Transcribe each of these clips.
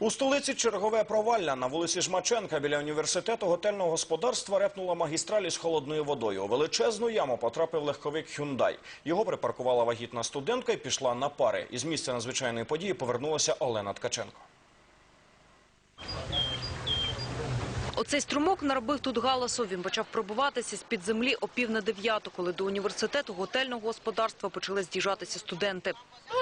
У столиці чергове провалля на вулиці Жмаченка біля університету готельного господарства репнула магістраль із холодною водою. У величезну яму потрапив легковик «Хюндай». Його припаркувала вагітна студентка і пішла на пари. Із місця надзвичайної події повернулася Олена Ткаченко. Оцей струмок наробив тут галасу. Він почав пробуватися з-під землі о пів на дев'яту, коли до університету готельного господарства почали з'їжджатися студенти.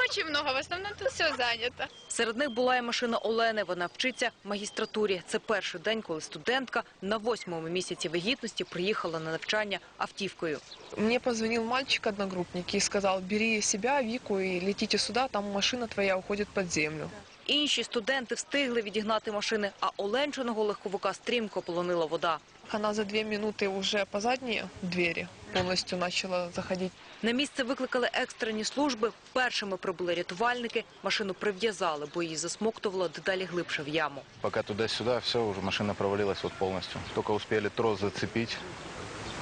Очень много, в основном тут все занято. Серед них була і машина Олени. Вона вчиться в магістратурі. Це перший день, коли студентка на восьмому місяці вагітності приїхала на навчання автівкою. Мне позвонил мальчик-одногруппник и сказал, бери себя, Вику, и летите сюда, там машина твоя уходит под землю. Інші студенти встигли відігнати машини, а Оленчиного легковика стрімко полонила вода. Она за две минуты уже по задней двери полностью начала заходить. На місце викликали екстрені служби. Першими прибули рятувальники. Машину прив'язали, бо її засмоктувало дедалі глибше в яму. Пока туда-сюда, все, уже машина провалилась вот полностью. Только успели трос зацепить,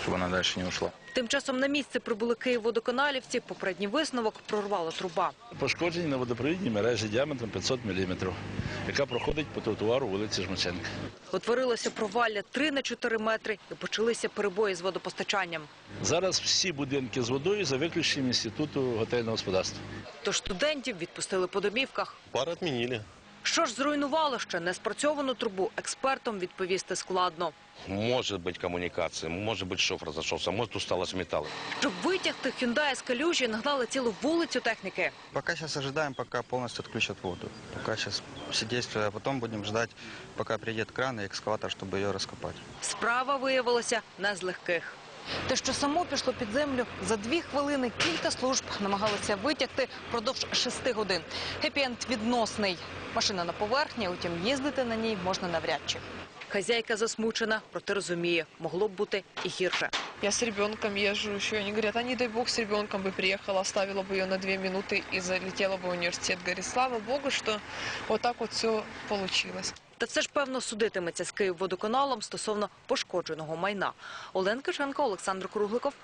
чтобы она дальше не ушла. Тим часом на місце прибули Київводоканалівці. Попередній висновок прорвала труба. Пошкоджені на водопровідній мережі діаметром 500 мм, яка проходить по тротуару вулиці Жмаченка. Утворилося провалля 3 на 4 метри і почалися перебої з водопостачанням. Зараз всі будинки з водою за виключенням інституту готельного господарства. Тож студентів відпустили по домівках. Пар отменили. Що ж зруйнувало ще не спрацьовану трубу, експертам відповісти складно. Может быть коммуникация, может быть шов разошелся, может усталость металла. Щоб витягти Hyundai з калюжі, нагнали цілу вулицю техніки. Пока сейчас ожидаем, пока полностью отключат воду. Пока сейчас все действия, а потом будем ждать, пока приедет кран и экскаватор, чтобы ее раскопать. Справа виявилася не з легких. Те, що само пішло під землю, за дві хвилини кілька служб намагалися витягти впродовж шести годин. Хеппі-енд відносний. Машина на поверхні, утім їздити на ній можна навряд чи. Хазяйка засмучена, проте розуміє, могло б бути і гірше. Я с ребенком езжу еще, они говорят, а не дай бог с ребенком бы приехала, оставила бы ее на две минуты и залетела бы в университет. Говорит, слава богу, что вот так вот все получилось. Та все ж певно судитиметься з Київводоканалом стосовно пошкодженого майна. Олен Олександр Кругликов,